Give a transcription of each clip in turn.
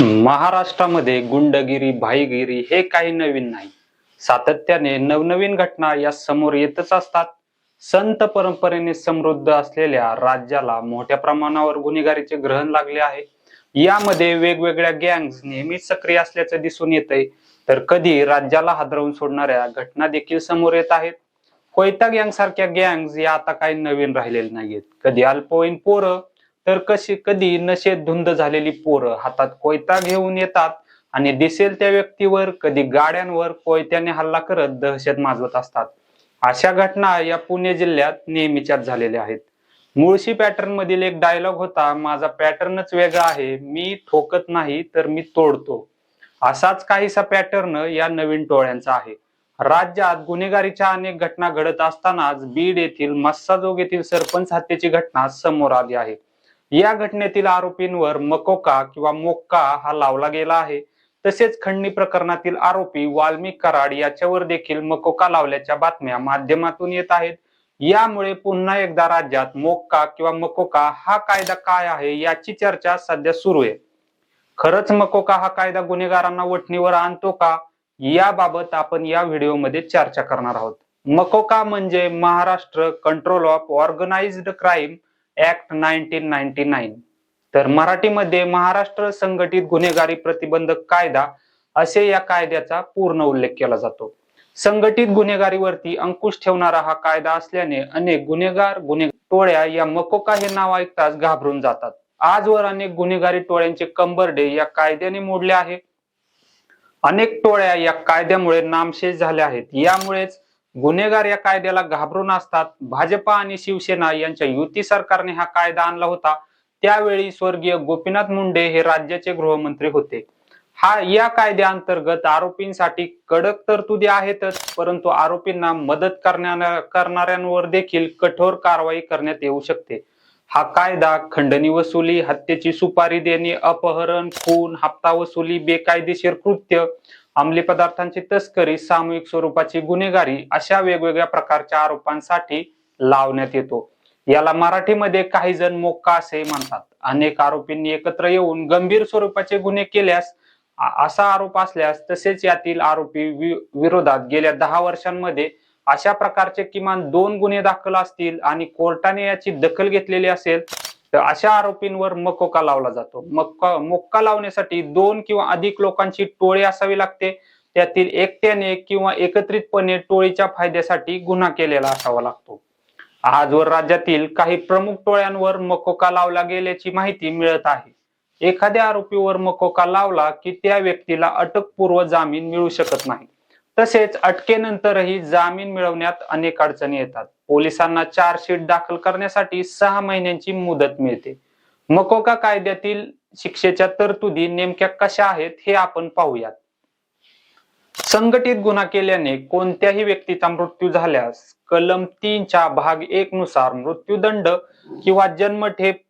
महाराष्ट्रामध्ये गुंडगिरी भाईगिरी हे काही नवीन नाही. सातत्याने नवनवीन घटना या समोर येतच असतात. संत परंपरेने समृद्ध असलेल्या राज्याला मोठ्या प्रमाणावर गुन्हेगारीचे ग्रहण लागले आहे. यामध्ये वेगवेगळ्या गँग्स नेहमीच सक्रिय असल्याचं दिसून येतंय. तर कधी राज्याला हादरवून सोडणाऱ्या घटना देखील समोर येत आहेत. कोयता गँग सारख्या गँग्स या आता काही नवीन राहिलेल्या नाहीयेत. कधी अल्पवयीन पोरं तर कशी कधी नशेत धुंद झालेली पोरं हातात कोयता घेऊन येतात आणि दिसेल त्या व्यक्तीवर कधी गाड्यांवर कोयत्याने हल्ला करत दहशत माजवत असतात. अशा घटना या पुणे जिल्ह्यात नेहमीच्याच झालेल्या आहेत. मुळशी पॅटर्न मधील एक डायलॉग होता माझा पॅटर्नच वेगळा आहे मी ठोकत नाही तर मी तोडतो. असाच काहीसा पॅटर्न या नवीन टोळ्यांचा आहे. राज्यात गुन्हेगारीच्या अनेक घटना घडत असतानाच बीड येथील मस्साजोग येथील सरपंच हत्येची घटना समोर आली आहे. या घटनेतील आरोपींवर मकोका किंवा मोक्का हा लावला गेला आहे. तसेच खंडणी प्रकरणातील आरोपी वाल्मिक कराड याच्यावर देखील मकोका लावल्याच्या बातम्या माध्यमातून येत आहेत. यामुळे पुन्हा एकदा राज्यात मोक्का किंवा मकोका हा कायदा काय आहे याची चर्चा सध्या सुरू आहे. खरंच मकोका हा कायदा गुन्हेगारांना वठणीवर आणतो का? याबाबत आपण या व्हिडिओमध्ये चर्चा करणार आहोत. मकोका म्हणजे Maharashtra control of organised crime act nineteen ninety nine तर मराठीमध्ये महाराष्ट्र संघटित गुन्हेगारी प्रतिबंधक कायदा असे या कायद्याचा पूर्ण उल्लेख केला जातो. संघटित गुन्हेगारीवरती अंकुश ठेवणारा हा कायदा असल्याने अनेक गुन्हेगार गुन्हे टोळ्या या मकोका हे नाव ऐकताच घाबरून जातात. आजवर अनेक गुन्हेगारी टोळ्यांचे कंबरडे या कायद्याने मोडले आहे. अनेक टोळ्या या कायद्यामुळे नामशेष झाल्या आहेत. यामुळेच गुन्हेगार या कायद्याला घाबरून असतात. भाजपा आणि शिवसेना यांच्या युती सरकारने हा कायदा आणला होता. त्यावेळी स्वर्गीय गोपीनाथ मुंडे हे राज्याचे गृहमंत्री होते. हा या कायद्याअंतर्गत आरोपींसाठी कडक तरतुदी आहेतच परंतु आरोपींना मदत करण्या करणाऱ्यांवर देखील कठोर कारवाई करण्यात येऊ शकते. हा कायदा खंडणी वसुली हत्येची सुपारी देणे अपहरण खून हप्ता वसुली बेकायदेशीर कृत्य अंमली पदार्थांची तस्करी सामूहिक स्वरूपाची गुन्हेगारी अशा वेगवेगळ्या प्रकारच्या आरोपांसाठी लावण्यात येतो. याला मराठीमध्ये काही जण मोक्का असे म्हणतात. अनेक आरोपींनी एकत्र येऊन गंभीर स्वरूपाचे गुन्हे केल्यास असा आरोप असल्यास तसेच यातील आरोपी वि- विरोधात गेल्या दहा वर्षांमध्ये अशा प्रकारचे किमान दोन गुन्हे दाखल असतील आणि कोर्टाने याची दखल घेतलेली असेल तर अशा आरोपींवर मकोका लावला जातो. मक्का मोक्का लावण्यासाठी दोन किंवा अधिक लोकांची टोळी असावी लागते. त्यातील एकट्याने किंवा एकत्रितपणे टोळीच्या फायद्यासाठी गुन्हा केलेला असावा लागतो. आजवर राज्यातील काही प्रमुख टोळ्यांवर मकोका लावला गेल्याची माहिती मिळत आहे. एखाद्या आरोपीवर मकोका लावला की त्या व्यक्तीला अटकपूर्व जामीन मिळू शकत नाही. तसेच अटकेनंतरही जामीन मिळवण्यात अनेक अडचणी येतात. पोलिसांना चार्जशीट दाखल करण्यासाठी सहा महिन्यांची मुदत मिळते. मकोका कायद्यातील शिक्षेच्या तरतुदी नेमक्या कशा आहेत हे आपण पाहूयात. संघटित गुन्हा केल्याने कोणत्याही व्यक्तीचा मृत्यू झाल्यास कलम तीनच्या भाग एक नुसार मृत्यूदंड किंवा जन्मठेप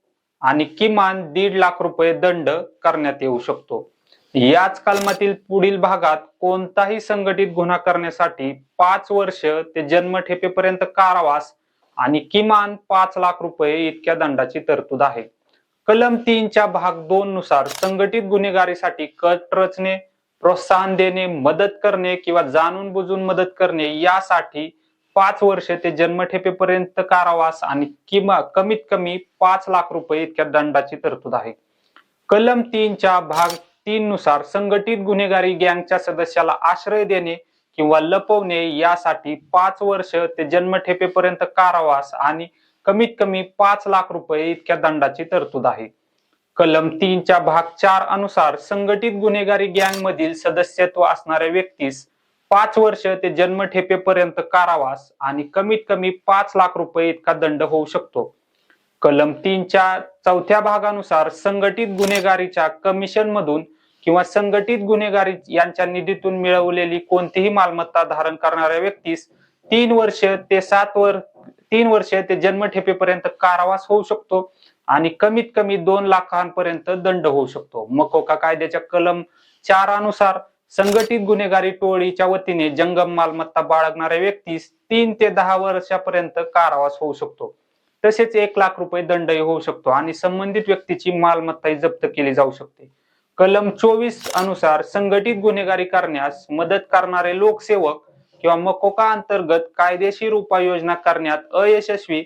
आणि किमान दीड लाख रुपये दंड करण्यात येऊ शकतो. याच कलमातील पुढील भागात कोणताही संघटित गुन्हा करण्यासाठी पाच वर्ष ते जन्मठेपेपर्यंत कारावास आणि किमान पाच लाख रुपये इतक्या दंडाची तरतूद आहे. कलम तीनच्या भाग दोन नुसार संघटित गुन्हेगारीसाठी कट रचणे प्रोत्साहन देणे मदत करणे किंवा जाणून बुजून मदत करणे यासाठी पाच वर्ष ते जन्मठेपेपर्यंत कारावास आणि किंवा कमीत कमी पाच लाख रुपये इतक्या दंडाची तरतूद आहे. कलम तीनच्या भाग तीन नुसार संघटित गुन्हेगारी गँगच्या सदस्याला आश्रय देणे किंवा लपवणे यासाठी पाच वर्ष ते जन्मठेपेपर्यंत कारावास आणि कमीत कमी पाच लाख रुपये इतक्या दंडाची तरतूद आहे. कलम तीनच्या भाग चार अनुसार संघटित गुन्हेगारी गँग मधील सदस्यत्व असणाऱ्या व्यक्तीस पाच वर्ष ते जन्मठेपेपर्यंत कारावास आणि कमीत कमी पाच लाख रुपये इतका दंड होऊ शकतो. कलम तीनच्या चौथ्या भागानुसार संघटित गुन्हेगारीच्या कमिशन मधून किंवा संघटित गुन्हेगारी यांच्या निधीतून मिळवलेली कोणतीही मालमत्ता धारण करणाऱ्या व्यक्तीस तीन वर्ष ते सात वर तीन वर्ष ते जन्मठेपेपर्यंत कारावास होऊ शकतो आणि कमीत कमी दोन लाखांपर्यंत दंड होऊ शकतो. मकोका हो कायद्याच्या कलम चार अनुसार संघटित गुन्हेगारी टोळीच्या वतीने जंगम मालमत्ता बाळगणाऱ्या व्यक्तीस तीन ते दहा वर्षापर्यंत कारावास होऊ शकतो. तसेच एक लाख रुपये दंडही होऊ शकतो आणि संबंधित व्यक्तीची मालमत्ताही जप्त केली जाऊ शकते. कलम चोवीस अनुसार संघटित गुन्हेगारी करण्यास मदत करणारे लोकसेवक किंवा मकोका अंतर्गत कायदेशीर उपाययोजना करण्यात अयशस्वी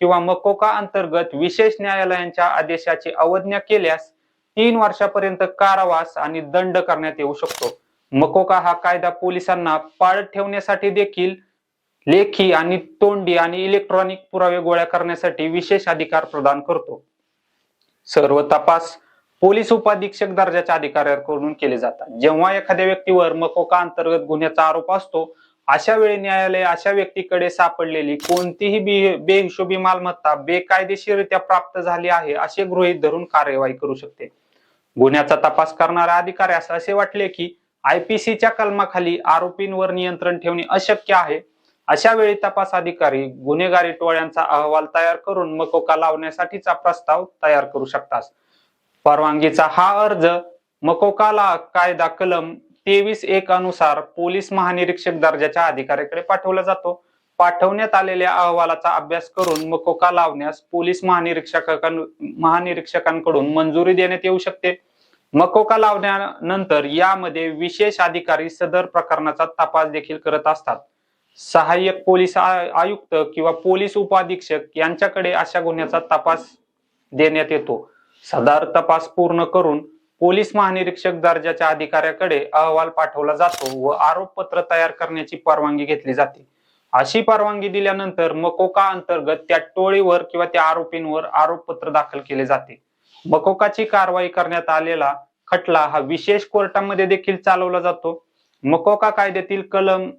किंवा मकोका अंतर्गत विशेष न्यायालयांच्या आदेशाची अवज्ञा केल्यास तीन वर्षापर्यंत कारावास आणि दंड करण्यात येऊ शकतो. मकोका हा कायदा पोलिसांना पाळत ठेवण्यासाठी देखील लेखी आणि तोंडी आणि इलेक्ट्रॉनिक पुरावे गोळा करण्यासाठी विशेष अधिकार प्रदान करतो. सर्व तपास पोलीस उपाधीक्षक दर्जाच्या अधिकाऱ्याकडून केले जातात. जेव्हा एखाद्या व्यक्तीवर मकोका अंतर्गत गुन्ह्याचा आरोप असतो अशा वेळी न्यायालय अशा व्यक्तीकडे सापडलेली कोणतीही बेहिशोबी मालमत्ता बेकायदेशीररित्या प्राप्त झाली आहे असे गृहीत धरून कार्यवाही करू शकते. गुन्ह्याचा तपास करणाऱ्या अधिकाऱ्यास असे वाटले की आयपीसीच्या कलमाखाली आरोपींवर नियंत्रण ठेवणे अशक्य आहे. अशा वेळी तपास अधिकारी गुन्हेगारी टोळ्यांचा अहवाल तयार करून मकोका लावण्यासाठीचा प्रस्ताव तयार करू शकतात. परवानगीचा हा अर्ज मकोकाला कायदा कलम तेवीस एक अनुसार पोलीस महानिरीक्षक दर्जाच्या अधिकाऱ्याकडे पाठवला जातो. पाठवण्यात आलेल्या अहवालाचा अभ्यास करून मकोका लावण्यास पोलीस महानिरीक्षकां महानिरीक्षकांकडून मंजुरी देण्यात येऊ शकते. मकोका लावल्यानंतर यामध्ये विशेष अधिकारी सदर प्रकरणाचा तपास देखील करत असतात. सहाय्यक पोलीस आयुक्त किंवा पोलीस उपाधीक्षक यांच्याकडे अशा गुन्ह्याचा तपास देण्यात येतो. सदर तपास पूर्ण करून पोलीस महानिरीक्षक दर्जाच्या अधिकाऱ्याकडे अहवाल पाठवला जातो व आरोपपत्र तयार करण्याची परवानगी घेतली जाते. अशी परवानगी दिल्यानंतर मकोका अंतर्गत त्या टोळीवर किंवा त्या आरोपींवर आरोपपत्र दाखल केले जाते. मकोकाची कारवाई करण्यात आलेला खटला हा विशेष कोर्टामध्ये देखील चालवला जातो. मकोका कायद्यातील कलम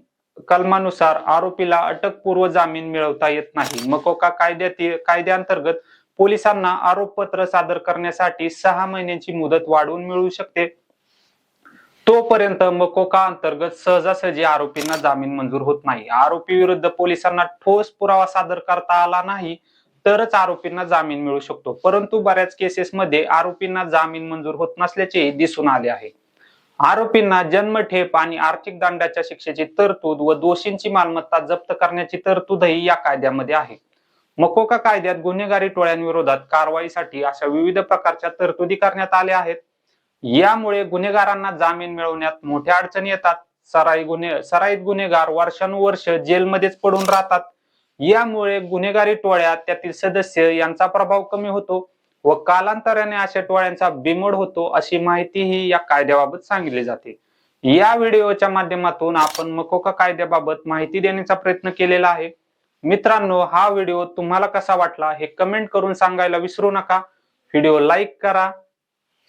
कलमानुसार आरोपीला अटकपूर्व जामीन मिळवता येत नाही. मकोका कायद्यातील कायद्याअंतर्गत पोलिसांना आरोपपत्र सादर करण्यासाठी सहा महिन्यांची मुदत वाढवून मिळू शकते. तोपर्यंत मकोका अंतर्गत सहजासहजी आरोपींना जामीन मंजूर होत नाही. आरोपी विरुद्ध पोलिसांना ठोस पुरावा सादर करता आला नाही तरच आरोपींना जामीन मिळू शकतो. परंतु बऱ्याच केसेसमध्ये आरोपींना जामीन मंजूर होत नसल्याचे दिसून आले आहे. आरोपींना जन्मठेप आणि आर्थिक दंडाच्या शिक्षेची तरतूद व दोषींची मालमत्ता जप्त करण्याची तरतूदही या कायद्यामध्ये आहे. मकोका कायद्यात गुन्हेगारी टोळ्यांविरोधात कारवाईसाठी अशा विविध प्रकारच्या तरतुदी करण्यात आल्या आहेत. यामुळे गुन्हेगारांना जामीन मिळवण्यात मोठ्या अडचणी येतात. सराई गुन्हे सराईत गुन्हेगार वर्षानुवर्ष जेलमध्येच पडून राहतात. यामुळे गुन्हेगारी टोळ्यात त्यातील सदस्य यांचा प्रभाव कमी होतो. व कालांतराने अशा टोळ्यांचा बिमोड होतो अशी माहितीही या कायद्याबाबत सांगितली जाते. या व्हिडिओच्या माध्यमातून आपण मकोका कायद्याबाबत माहिती देण्याचा प्रयत्न केलेला आहे. मित्रांनो हा व्हिडिओ तुम्हाला कसा वाटला हे कमेंट करून सांगायला विसरू नका. व्हिडिओ लाईक करा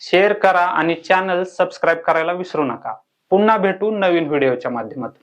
शेअर करा आणि चॅनल सबस्क्राईब करायला विसरू नका. पुन्हा भेटू नवीन व्हिडिओच्या माध्यमातून.